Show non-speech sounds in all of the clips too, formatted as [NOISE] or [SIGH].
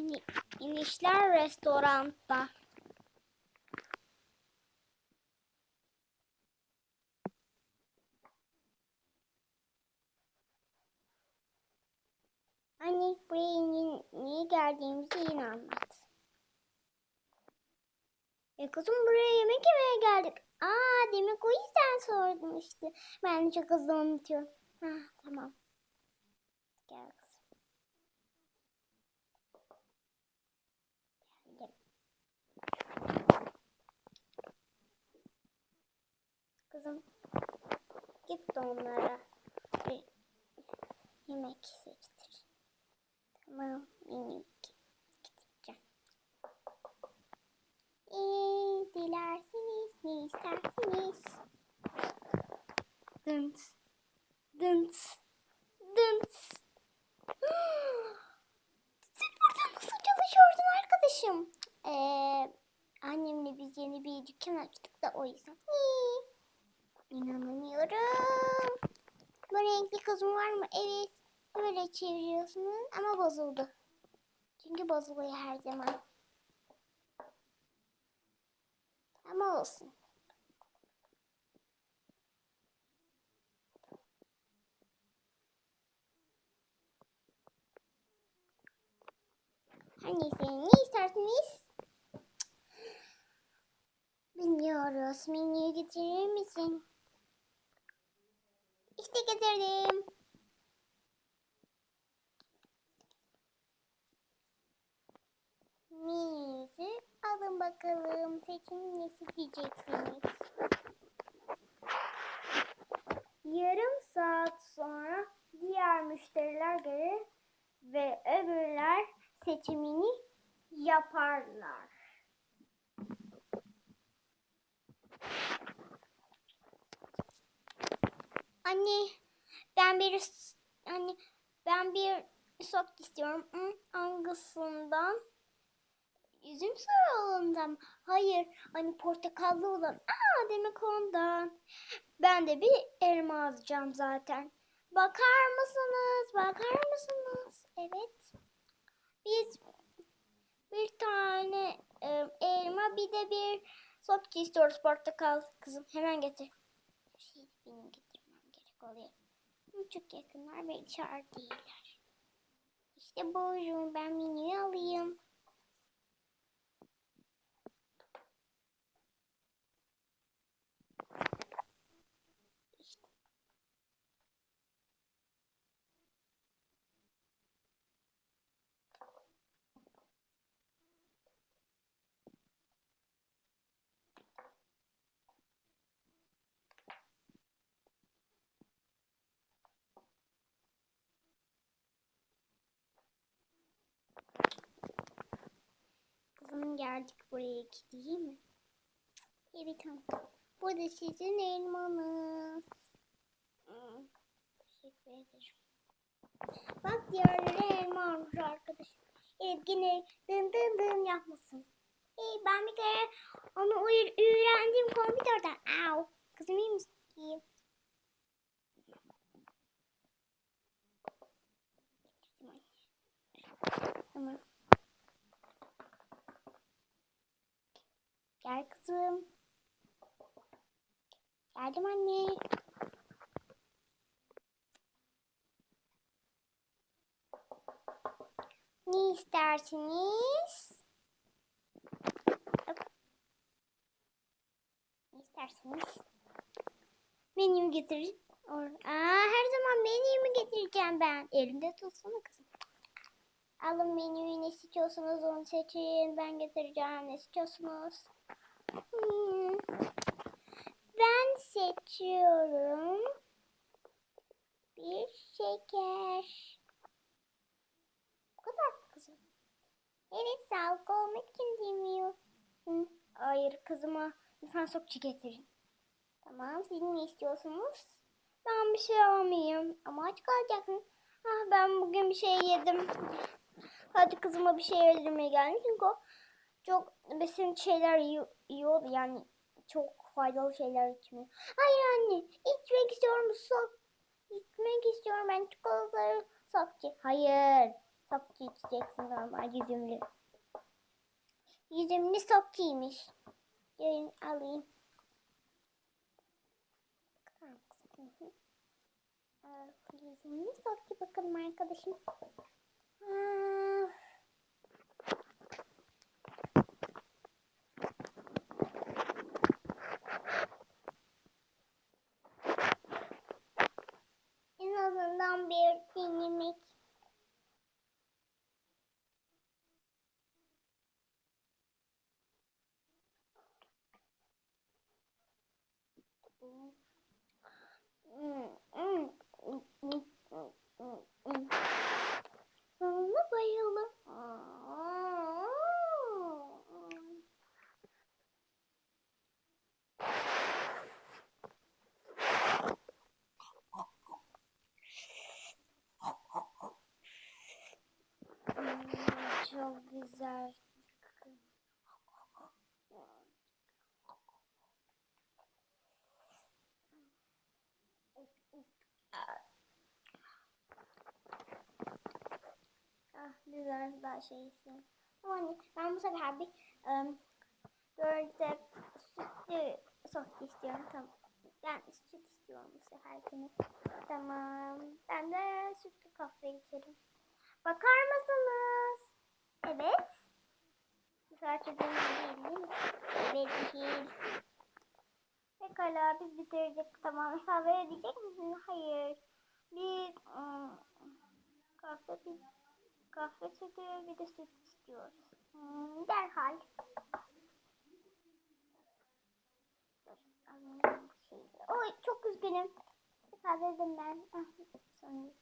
İni- İnişler restoranda. Anne buraya ni- niye geldiğimizi yine anlat. E kızım buraya yemek yemeye geldik. Aa demek o yüzden sordum işte. Ben çok hızlı unutuyorum. Ha tamam. Gel kızım. Geldim. Kızım git de onlara bir yemek seçtir. Tamam minik gideceğim. İyi dilerseniz ne isterseniz. Dınt. Dınt. Dınt. [GASPS] Sen burada nasıl çalışıyordun arkadaşım? Ee, annemle biz yeni bir dükkan açtık da o yüzden. Hii. İnanamıyorum. Bu renkli kızım var mı? Evet. Böyle çeviriyorsunuz ama bozuldu. Çünkü bozuluyor her zaman. Ama olsun. Her neyse ne isterseniz? Bilmiyoruz. Menüyü getirir misin? İşte getirdim. Menüyüzü alın bakalım. Seçin ne seçeceksiniz? Yarım saat sonra diğer müşteriler gelir ve öbürler seçimini yaparlar. Anne, ben bir anne ben bir sok istiyorum. Hangisinden? Üzüm saralından. Hayır, hani portakallı olan. Aa, demek ondan. Ben de bir elma alacağım zaten. Bakar mısınız? Bakar mısınız? Evet. Biz bir tane e, elma bir de bir sopçu istiyoruz portakal. Kızım hemen getir. Şey, benim getirmem gerek oluyor. Çok yakınlar ve içer değiller. İşte buyurun ben menüyü alayım. İşte. Kızım geldik buraya iki değil mi? Evet tamam. Bu da sizin elmanız. Hmm, teşekkür ederim. Bak diğerleri elma almış arkadaşım. Evet yine dın dın dın yapmasın. Hey, ben bir kere onu öğrendim kompüterden. Au. Kızım iyi misin? Tamam. Gel kızım. Geldim anne. Ne istersiniz? Ne istersiniz? Menüyü getir. Or- Aa, her zaman menüyü getireceğim ben? Elimde tutsana kızım. Alın menüyü ne seçiyorsunuz onu seçin. Ben getireceğim. Ne seçiyorsunuz? Hmm. Ben seçiyorum. Bir şeker. Bu kadar kızım. Evet sağlıklı olmak için demiyor. Hayır kızıma lütfen sokçu getirin. Tamam siz ne istiyorsunuz? Ben bir şey almayayım ama aç kalacaksın. Ah ben bugün bir şey yedim. Hadi kızıma bir şey yedirmeye geldim çünkü o çok besin şeyler yiyor, yiyordu yani çok faydalı şeyler içmiyor. Hayır anne içmek istiyorum sok. İçmek istiyorum ben çikolataları sokçu. Hayır Sokçu içeceksin normal yüzümlü. Yüzümlü sokçuymuş. Gelin alayım. Yüzümlü sokçu bakalım arkadaşım. Aa, Sonuna bayıldım. Hmm, Çok güzel. Biraz daha şeysin. Hani ben bu sefer bir um, dörde sütlü sos istiyorum. Tamam. Ben süt istiyorum bu sefer günü. Tamam. Ben de sütlü kahve içerim. Bakar mısınız? Evet. Bu sefer çocuğun değil değil mi? Evet değil. Pekala biz bitirdik. Tamam hesap verebilecek misin? Hayır. Biz ım, kahve bir kahve sütü bir de süt istiyoruz. Hmm, derhal. Oy çok üzgünüm. Verdim ben. Ah, sonra.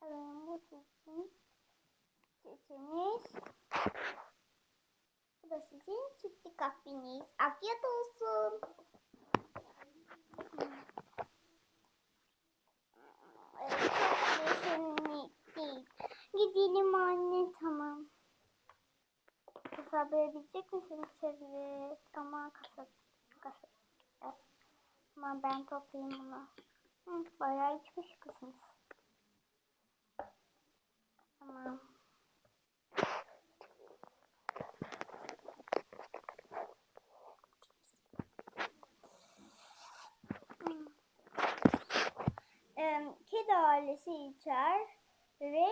Alayım bu sizin. Sütünüz. Bu da sizin sütlü kahveniz. Afiyet olsun. Evet, kahve değil. Gidelim anne tamam. Hesap verebilecek misiniz? Evet. Ama kasa. Kasa. Evet. Ama ben toplayayım bunu. Hı, bayağı içmiş kızınız. Tamam. Kedi ailesi içer ve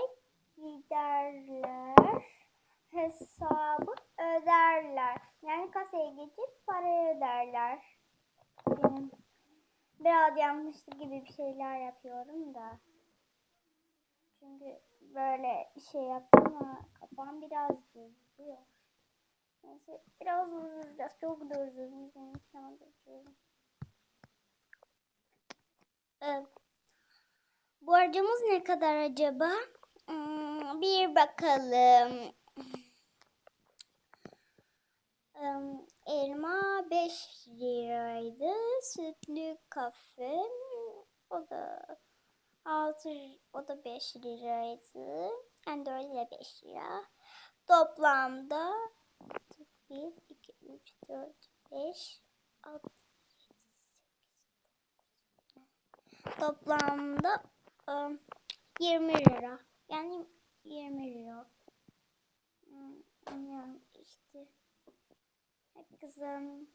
giderler. Hesabı öderler. Yani kasaya geçip para öderler. Benim biraz yanlışlık gibi bir şeyler yapıyorum da. Çünkü böyle şey yaptım ama kafam biraz bozuluyor. Neyse biraz durduracağız. Çok. Benim sana durduruyorum. Evet. Borcumuz ne kadar acaba? Hmm, bir bakalım. Elma 5 liraydı. Sütlü kafe o da 6 o da 5 liraydı. Yani 4 ile 5 lira. Toplamda 1 2 3 4 5 6 Toplamda em, 20 lira. Yani 20 lira. Hmm, Yani işte. Kızım.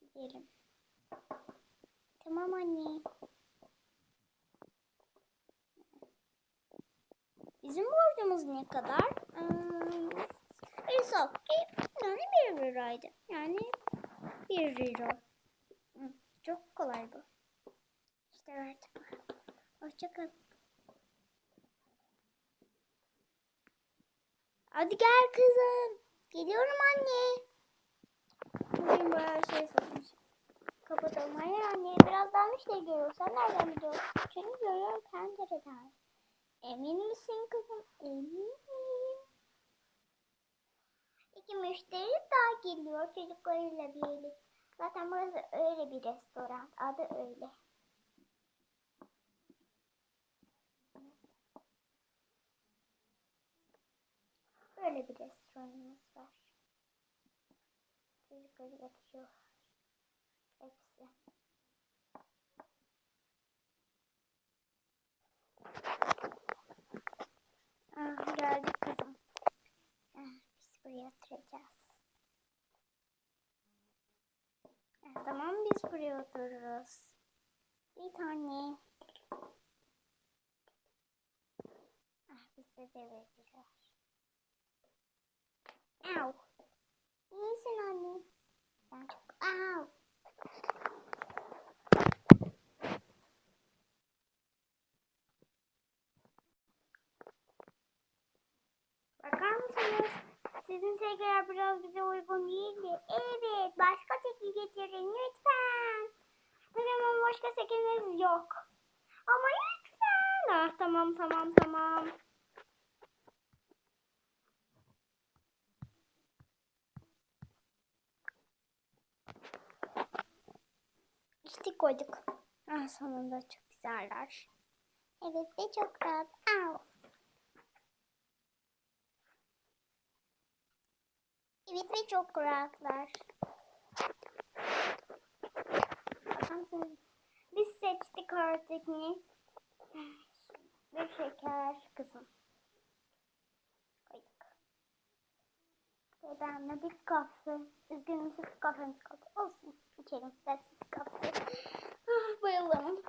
Gidelim. Tamam anne. Bizim borcumuz ne kadar? Hesap ki yani 1 liraydı. Yani 1 lira. Çok kolay bu. İşte verdim. Hoşçakal. Hadi gel kızım. Geliyorum anne. Bugün bayağı şey sormuş. Kapatalım. Hayır anne. Birazdan müşteri görüyor. Sen nereden biliyorsun? Seni görüyorum pencereden. Emin misin kızım? Eminim. İki müşteri daha geliyor çocuklarıyla birlikte. Zaten burası öyle bir restoran. Adı öyle. çocukları yapıyor. Hepsi. Ah geldik kızım. Ah, biz buraya oturacağız. Ah, tamam biz buraya otururuz. Bir tane. Ah bize de verdiler. Ow. İyisin anne. Bakar mısınız? Sizin tekrar biraz bize uygun değildi. Evet, başka tekil getirin lütfen. Zaman başka tekiliniz yok. Ama lütfen. Ah tamam tamam tamam. İşte koyduk. Ah sonunda çok güzeller. Evet ve çok rahat. Au. Evet ve çok rahatlar. Biz seçtik artık ne? Bir şeker kızım. Ve ben de bir kahve. Üzgünüm sırf kahvemiz kaldı. Olsun. İçelim. Ben bir kahve. Ah bayıldım.